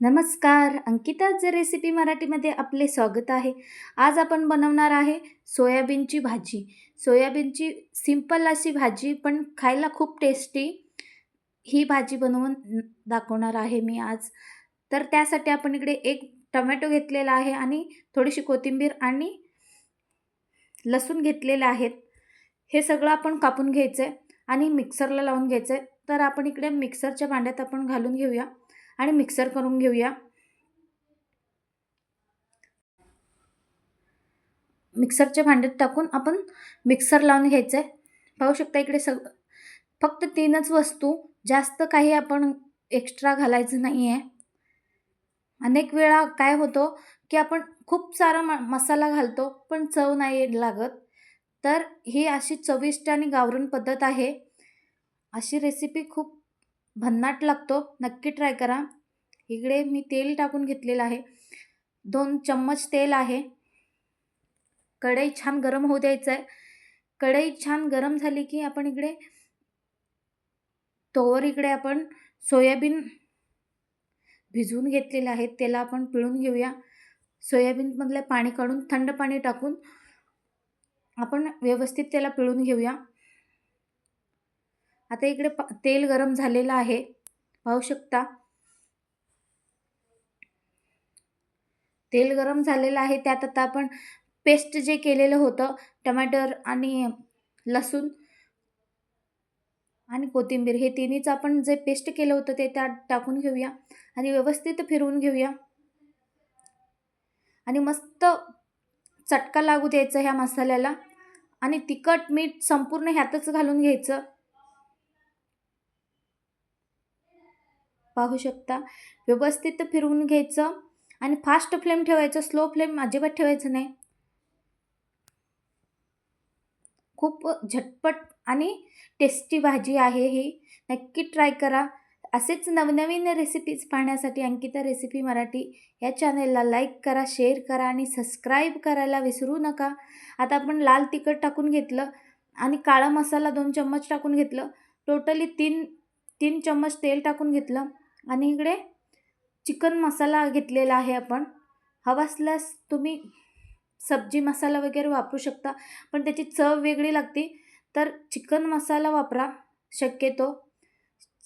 नमस्कार अंकिताच रेसिपी मराठीमध्ये आपले स्वागत आहे. आज आपण बनवणार आहे सोयाबीनची भाजी. सोयाबीनची सिंपल अशी भाजी पण खायला खूप टेस्टी ही भाजी बनवून दाखवणार आहे मी आज. तर त्यासाठी आपण इकडे एक टमॅटो घेतलेला आहे आणि थोडीशी कोथिंबीर आणि लसूण घेतलेले आहेत. हे सगळं आपण कापून घ्यायचं आहे आणि मिक्सरला लावून घ्यायचं आहे तर आपण इकडे मिक्सरच्या भांड्यात आपण घालून घेऊया. आणि मिक्सर करून घेऊया. मिक्सरच्या भांड्यात टाकून आपण मिक्सर लावून घ्यायचं आहे पाहू शकता इकडे सग फक्त तीनच वस्तू जास्त काही आपण एक्स्ट्रा घालायचं नाही आहे अनेक वेळा काय होतो की आपण खूप सारा म मसाला घालतो पण चव नाही लागत. तर ही अशी चविष्ट आणि गावरून पद्धत आहे. अशी रेसिपी खूप भन्नाट लागतो. नक्की ट्राय करा. इकडे मी तेल टाकून घेतलेलं आहे. दोन चम्मच तेल आहे. कढई छान गरम होऊ द्यायचं आहे. कढई छान गरम झाली की आपण इकडे तोवर इकडे आपण सोयाबीन भिजवून घेतलेले आहेत त्याला आपण पिळून घेऊया. सोयाबीनमधलं पाणी काढून थंड पाणी टाकून आपण व्यवस्थित त्याला पिळून घेऊया. आता इकडे प तेल गरम झालेलं आहे. पाहू शकता. तेल गरम झालेलं आहे. त्यात आता आपण पेस्ट जे केलेलं होतं टमॅटर आणि लसूण आणि कोथिंबीर हे तिन्हीचं आपण जे पेस्ट केलं होतं ते त्यात टाकून घेऊया आणि व्यवस्थित फिरवून घेऊया. आणि मस्त चटका लागू द्यायचा ह्या मसाल्याला आणि तिखट मीठ संपूर्ण ह्यातच घालून घ्यायचं. पाहू शकता. व्यवस्थित फिरवून घ्यायचं आणि फास्ट फ्लेम ठेवायचं स्लो फ्लेम अजिबात ठेवायचं नाही. खूप झटपट आणि टेस्टी भाजी आहे ही. नक्की ट्राय करा. असेच नवनवीन रेसिपीज पाहण्यासाठी अंकिता रेसिपी मराठी या चॅनेलला लाईक करा शेअर करा आणि सबस्क्राईब करायला विसरू नका. आता आपण लाल तिखट टाकून घेतलं आणि काळा मसाला दोन चम्मच टाकून घेतलं. टोटली तीन तीन चम्मच तेल टाकून घेतलं. आणि इकडे चिकन मसाला घेतलेला आहे आपण. हवा असल्यास तुम्ही सब्जी मसाला वगैरे वापरू शकता पण त्याची चव वेगळी लागते. तर चिकन मसाला वापरा शक्यतो.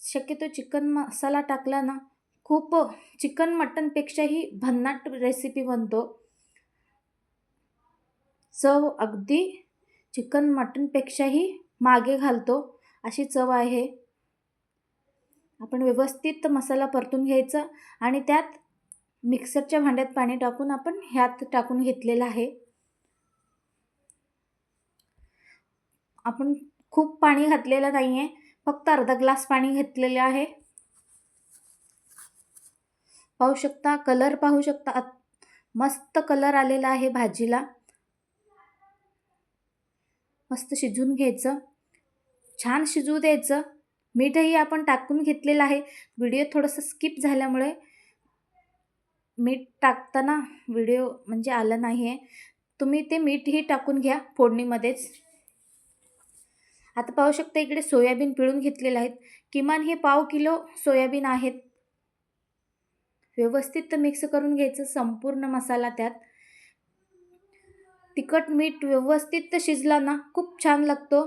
शक्यतो चिकन मसाला टाकला ना खूप चिकन मटनपेक्षाही भन्नाट रेसिपी बनतो. चव अगदी चिकन मटनपेक्षाही मागे घालतो अशी चव आहे. आपण व्यवस्थित मसाला परतून घ्यायचा आणि त्यात मिक्सरच्या भांड्यात पाणी टाकून आपण ह्यात टाकून घेतलेलं आहे. आपण खूप पाणी घातलेलं नाही आहे फक्त अर्धा ग्लास पाणी घेतलेलं आहे. पाहू शकता कलर पाहू शकता मस्त कलर आलेला आहे भाजीला. मस्त शिजवून घ्यायचं. छान शिजवू द्यायचं. मीठही आपण टाकून घेतलेलं आहे. व्हिडिओ थोडंसं स्किप झाल्यामुळे मीठ टाकताना व्हिडिओ म्हणजे आला नाही आहे तुम्ही ते मीठही टाकून घ्या फोडणीमध्येच. आता पाहू शकता इकडे सोयाबीन पिळून घेतलेले आहेत किमान हे पाव किलो सोयाबीन आहेत. व्यवस्थित मिक्स करून घ्यायचं संपूर्ण मसाला त्यात. तिखट मीठ व्यवस्थित शिजला ना खूप छान लागतो.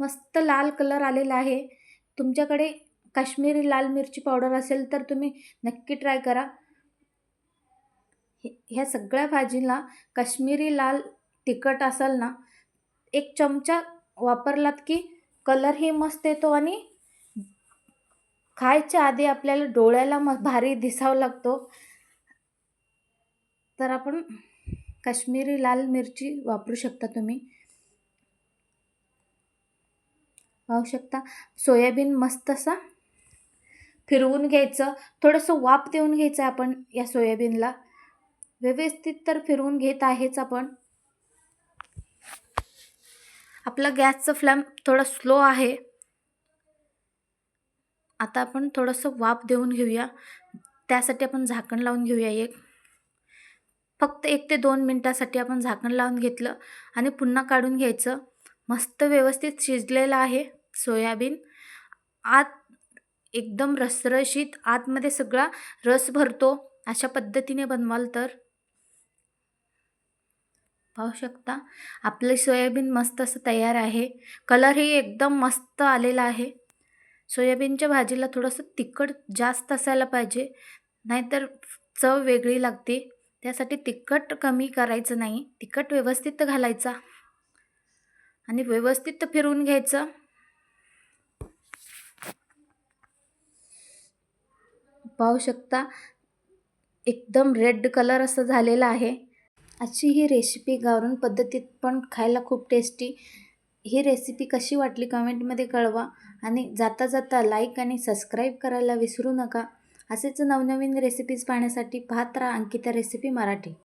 मस्त लाल कलर आलेला आहे. तुमच्याकडे काश्मीरी लाल मिरची पावडर असेल तर तुम्ही नक्की ट्राय करा. ह्या सगळ्या भाजीला काश्मीरी लाल तिखट असाल ना एक चमचा वापरलात की कलरही मस्त येतो आणि खायच्या आधी आपल्याला डोळ्याला म भारी दिसावं लागतो. तर आपण काश्मीरी लाल मिरची वापरू शकता तुम्ही. पाहू शकता. सोयाबीन मस्त असा फिरवून घ्यायचं. थोडंसं वाफ देऊन घ्यायचं आहे आपण या सोयाबीनला. व्यवस्थित तर फिरवून घेत आहेच आपण. आपला गॅसचं फ्लॅम थोडा स्लो आहे. आता आपण थोडंसं वाफ देऊन घेऊया. त्यासाठी आपण झाकण लावून घेऊया एक. फक्त एक ते दोन मिनटासाठी आपण झाकण लावून घेतलं आणि पुन्हा काढून घ्यायचं. मस्त व्यवस्थित शिजलेलं आहे. सोयाबीन. आत एकदम रसरशीत आतमध्ये सगळा रस भरतो. अशा पद्धतीने बनवाल तर? पाहू शकता? आपले सोयाबीन मस्त असं तयार आहे. कलरही एकदम मस्त आलेला आहे. सोयाबीनच्या भाजीला थोडंसं तिखट जास्त असायला पाहिजे. नाहीतर चव वेगळी लागते. त्यासाठी तिखट कमी करायचं नाही. तिखट व्यवस्थित घालायचा. आणि व्यवस्थित फिरवून घ्यायचं. पाहू शकता. एकदम रेड कलर असं झालेला आहे. अशी ही रेसिपी गावरून पद्धतीत पण खायला खूप टेस्टी ही रेसिपी कशी वाटली कमेंटमध्ये कळवा. आणि जाता जाता लाईक आणि सबस्क्राईब करायला विसरू नका. असेच नवनवीन रेसिपीज पाहण्यासाठी पाहत राहा. अंकिता रेसिपी मराठी.